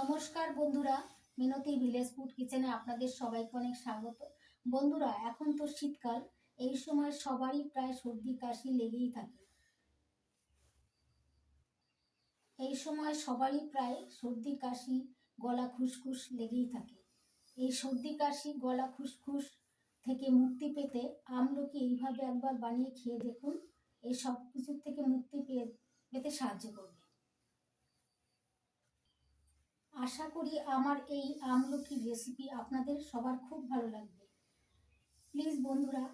নমস্কার বন্ধুরা, মিনতি village food কিচেনে আপনাদের সবাইকে অনেক স্বাগত। বন্ধুরা, এখন তো শীতকাল, এই সময় সবারই প্রায় সর্দি কাশি লেগেই থাকে। এই সময় সবারই প্রায় সর্দি কাশি, গলা খুসখুস লেগেই থাকে। এই সর্দি কাশি, গলা খুসখুস থেকে মুক্তি পেতে আমলকি এইভাবে একবার বানিয়ে খেয়ে দেখুন এই সব কিছুর থেকে মুক্তি পেয়ে পেতে সাহায্য করবে। আশা করি আমার এই আমলকি রেসিপি আপনাদের সবার খুব ভালো লাগবে। প্লিজ বন্ধুরা,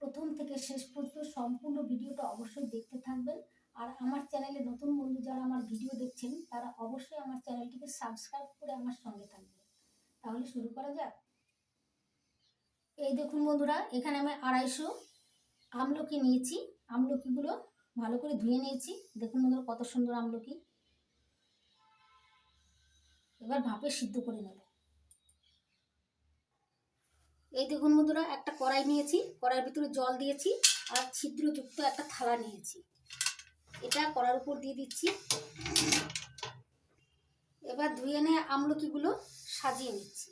প্রথম থেকে শেষ পর্যন্ত সম্পূর্ণ ভিডিওটা অবশ্যই দেখতে থাকবেন। আর আমার চ্যানেলে নতুন বন্ধু যারা আমার ভিডিও দেখছেন, তারা অবশ্যই আমার চ্যানেলটিকে সাবস্ক্রাইব করে আমার সঙ্গে থাকবে তাহলে শুরু করা যাক। এই দেখুন বন্ধুরা, এখানে আমি আড়াইশো আমলকি নিয়েছি। আমলকিগুলো ভালো করে ধুয়ে নিয়েছি। দেখুন বন্ধুরা কত সুন্দর আমলকি। এবার ভাপে সিদ্ধ করে নেব। এই দেখুন বন্ধুরা, একটা কড়াই নিয়েছি, কড়াইয়ের ভিতরে জল দিয়েছি আর ছিদ্রযুক্ত একটা থালা নিয়েছি। এটা কড়ার উপর দিয়ে দিচ্ছি। এবার ধুয়ে নিয়ে আমলকিগুলো সাজিয়ে নিচ্ছি।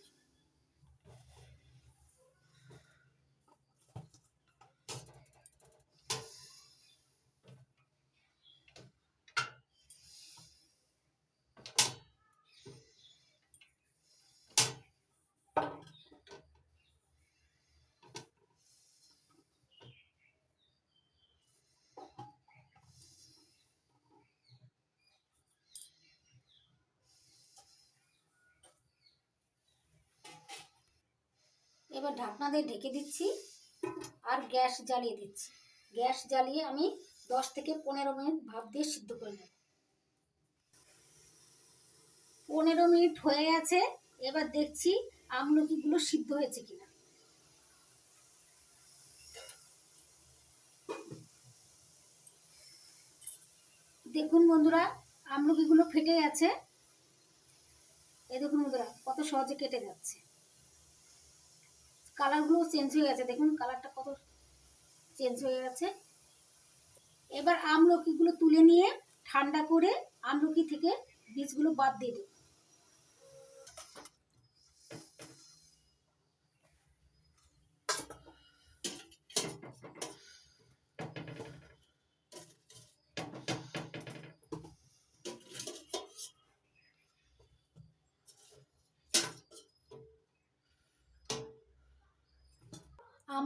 এবার ঢাকনা দিয়ে ঢেকে দিচ্ছি আর গ্যাস জ্বালিয়ে দিচ্ছি। গ্যাস জ্বালিয়ে আমি দশ থেকে পনেরো মিনিট ভাপ দিয়ে সিদ্ধ করে নেব। পনেরো মিনিট হয়ে গেছে, এবার দেখছি আমলকিগুলো সিদ্ধ হয়েছে কিনা। দেখুন বন্ধুরা, আমলকিগুলো ফেটে গেছে। এ দেখুন বন্ধুরা, কত সহজে কেটে যাচ্ছে। কালারগুলো চেঞ্জ হয়ে গেছে। দেখুন কালারটা কত চেঞ্জ হয়ে গেছে। এবার আমলকিগুলো তুলে নিয়ে ঠান্ডা করে আমলকি থেকে বীজগুলো বাদ দিয়ে দেব।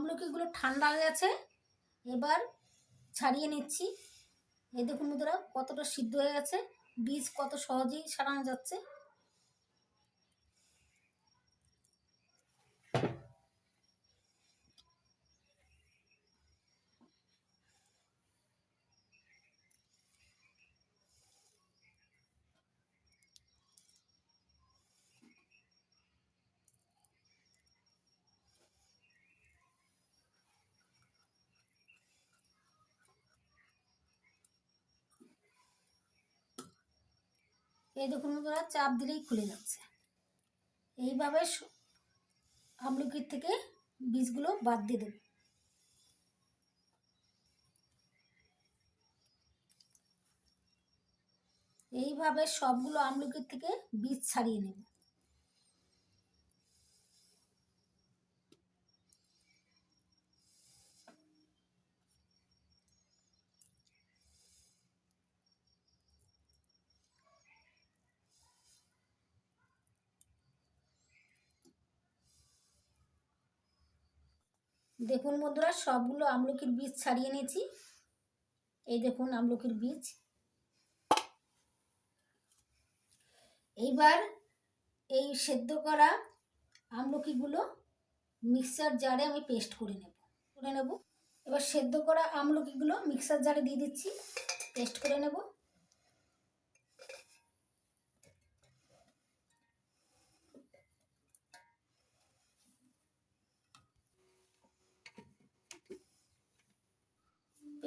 আমলকিগুলো ঠান্ডা হয়ে গেছে। এবার ছাড়িয়ে নিচ্ছি। এই দেখুন বন্ধুরা, কতটা সিদ্ধ হয়ে গেছে। বীজ কত সহজেই সারানো যাচ্ছে। এই দেখুন বন্ধুরা, চাপ দিলেই খুলে যাচ্ছে। এইভাবে আমলকির থেকে বীজগুলো বাদ দিয়ে দেব। এইভাবে সবগুলো আমলকির থেকে বীজ ছাড়িয়ে নেব। দেখুন বন্ধুরা, সবগুলো আমলকির বীজ ছাড়িয়ে নিয়েছি। এই দেখুন আমলকির বীজ। এইবার এই সেদ্ধ করা আমলকিগুলো মিক্সার জারে আমি পেস্ট করে নেব করে নেব। এবার সেদ্ধ করা আমলকিগুলো মিক্সার জারে দিয়ে দিচ্ছি, পেস্ট করে নেব।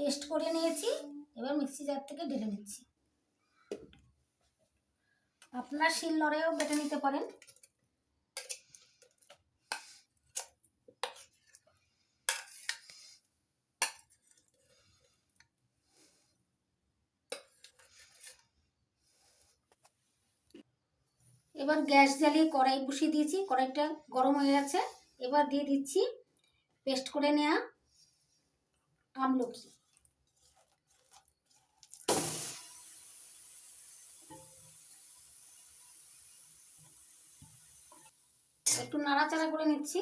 পেস্ট করে নিয়েছি, এবার মিক্সি জার থেকে ঢেলে নিচ্ছি। আপনার শিল নড়েও বেটে নিতে পারেন। এবার গ্যাস জ্বালিয়ে কড়াই বসিয়ে দিয়েছি, কড়াইটা গরম হয়ে গেছে। এবার দিয়ে দিচ্ছি পেস্ট করে নেওয়া আমলকি। একটু নাড়াচাড়া করে নিচ্ছি।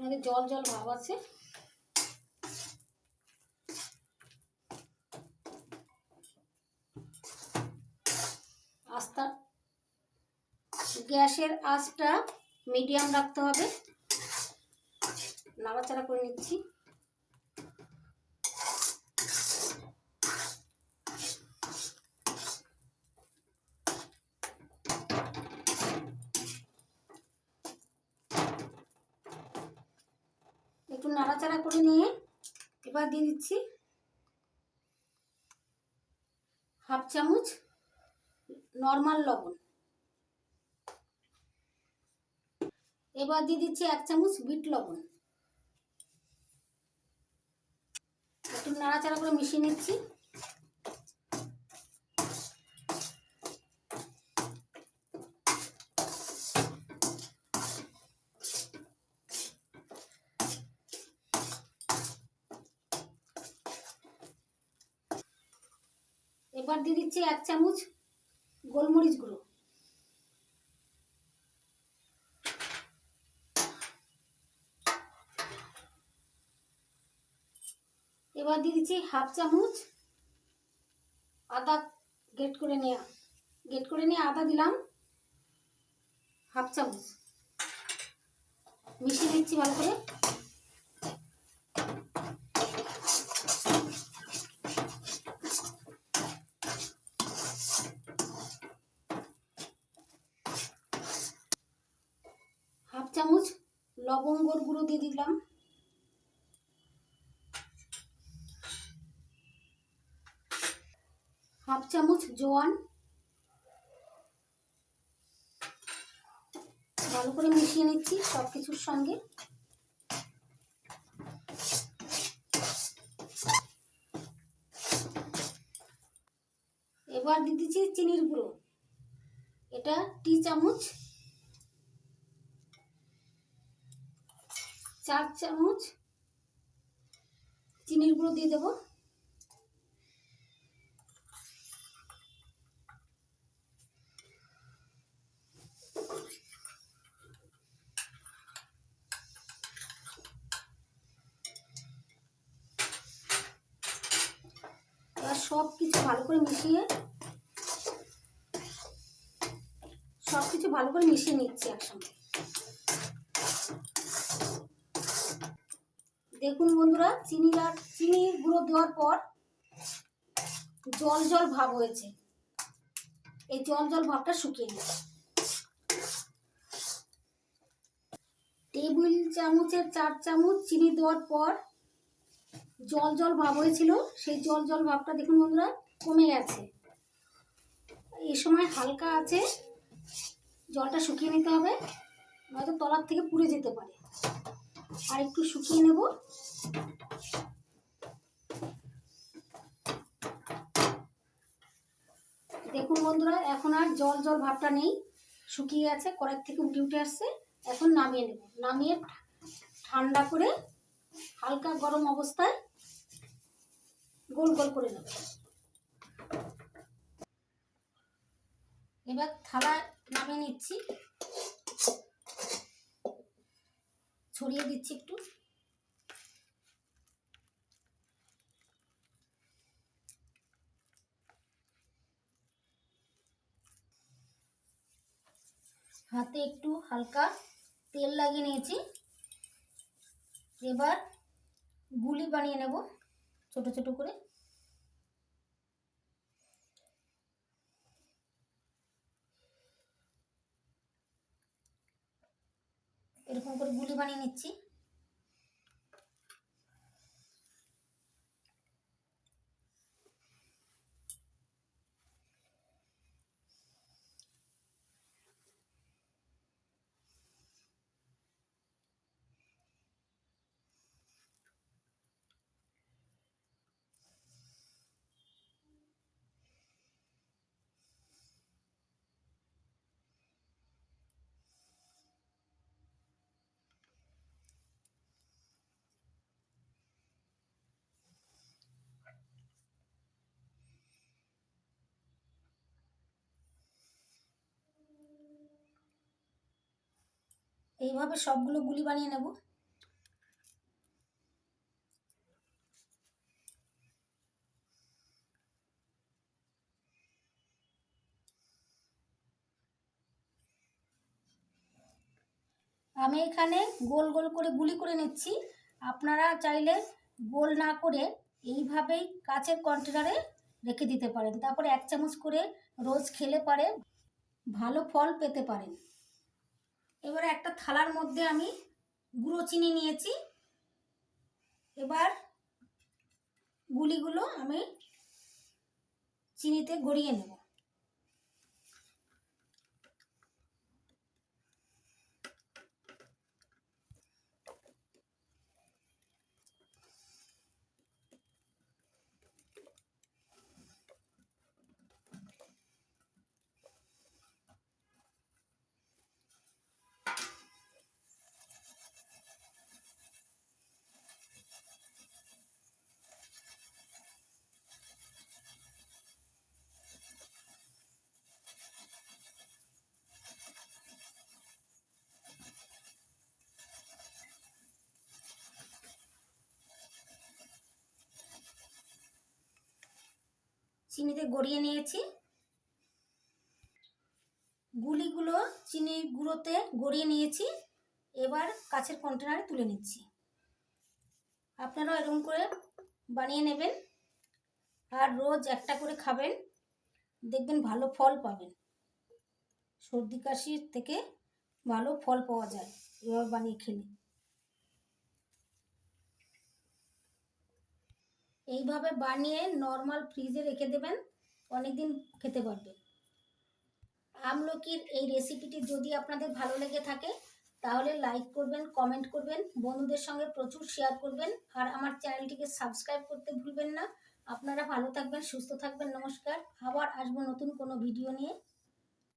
মধ্যে জল জল ভাব আছে। আস্তা গ্যাসের আঁচটা মিডিয়াম রাখতে হবে। নাড়াচাড়া করে নিচ্ছি একটু নাড়াচাড়া করে নিয়ে এবার দিয়ে দিচ্ছি হাফ চামচ নর্মাল লবণ। এবার দিয়ে দিচ্ছি এক চামচ বিট লবণ। একটু নাড়াচাড়া করে মিশিয়ে নিচ্ছি। এবার দিয়ে দিচ্ছি এক চামচ গোলমরিচ গুঁড়ো। এবার দিয়ে দিচ্ছি হাফ চামচ আদা গেট করে নেওয়া গেট করে নিয়ে আদা দিলাম হাফ চামচ। মিশিয়ে দিচ্ছি ভালো করে হাফ চামচ লবঙ্গর গুঁড়ো দিয়ে দিলাম। হাফ চামচ জোয়ান। ভালো করে মিশিয়ে নিচ্ছি সব কিছুর সঙ্গে। এবার দিয়ে দিচ্ছি চিনির গুঁড়ো। এটা টি চামচ চার চামচ চিনির গুঁড়ো দিয়ে দেবো। সব কিছু ভালো করে মিশিয়ে সব কিছু ভালো করে মিশিয়ে নিচ্ছি একসঙ্গে। দেখুন বন্ধুরা, চিনি আর চিনি গুঁড়ো দেওয়ার পর জল জল ভাব হয়েছে। এই জল জল ভাবটা শুকিয়ে নিই টেবিল চামচের চার চামচ চিনি দেওয়ার পর জল জল ভাব হয়েছিল, সেই জল জল ভাবটা দেখুন বন্ধুরা, কমে গেছে। এই সময় হালকা আছে, জলটা শুকিয়ে নিতে হবে, নয়তো তলার থেকে পুড়ে যেতে পারে। আর একটু শুকিয়ে নেব। দেখুন বন্ধুরা, এখন আর জল জল ভাবটা নেই। শুকিয়ে গেছে, কড়াই থেকে উঠে উঠে আসছে। এখন নামিয়ে নেব। নামিয়ে ঠান্ডা করে হালকা গরম অবস্থায় গোল গোল করে নেব। এবার থালা নামিয়ে নিচ্ছি। ছড়িয়ে দিচ্ছি একটু। হাতে একটু হালকা তেল লাগিয়ে নিয়েছি। এবার গুলি বানিয়ে নেব ছোট ছোট করে। এরকম করে গুলি বানিয়ে নিচ্ছি। এইভাবে সবগুলো গুলি বানিয়ে নেব। আমি এখানে গোল গোল করে গুলি করে নিচ্ছি। আপনারা চাইলে গোল না করে এইভাবেই কাচের কন্টেনারে রেখে দিতে পারেন। তারপরে এক চামচ করে রোজ খেলে পারে, ভালো ফল পেতে পারেন। এবারে একটা থালার মধ্যে আমি গুঁড়ো চিনি নিয়েছি। এবার গুলিগুলো আমি চিনিতে গড়িয়ে নেব। চিনিতে গড়িয়ে নিয়েছি। গুলিগুলো চিনি গুঁড়োতে গড়িয়ে নিয়েছি। এবার কাছের কন্টেনারে তুলে নিচ্ছি। আপনারাও এরকম করে বানিয়ে নেবেন আর রোজ একটা করে খাবেন। দেখবেন ভালো ফল পাবেন। সর্দি কাশির থেকে ভালো ফল পাওয়া যায়। এভাবে বানিয়ে খেলে। এইভাবে বানিয়ে নর্মাল ফ্রিজে রেখে দেবেন, অনেকদিন খেতে পারবেন আমলকির এই রেসিপিটি যদি আপনাদের ভালো লেগে থাকে, তাহলে লাইক করবেন কমেন্ট করবেন, বন্ধুদের সঙ্গে প্রচুর শেয়ার করবেন, আর আমার চ্যানেলটিকে সাবস্ক্রাইব করতে ভুলবেন না। আপনারা ভালো থাকবেন, সুস্থ থাকবেন, নমস্কার। আবার আসব নতুন কোনো ভিডিও নিয়ে।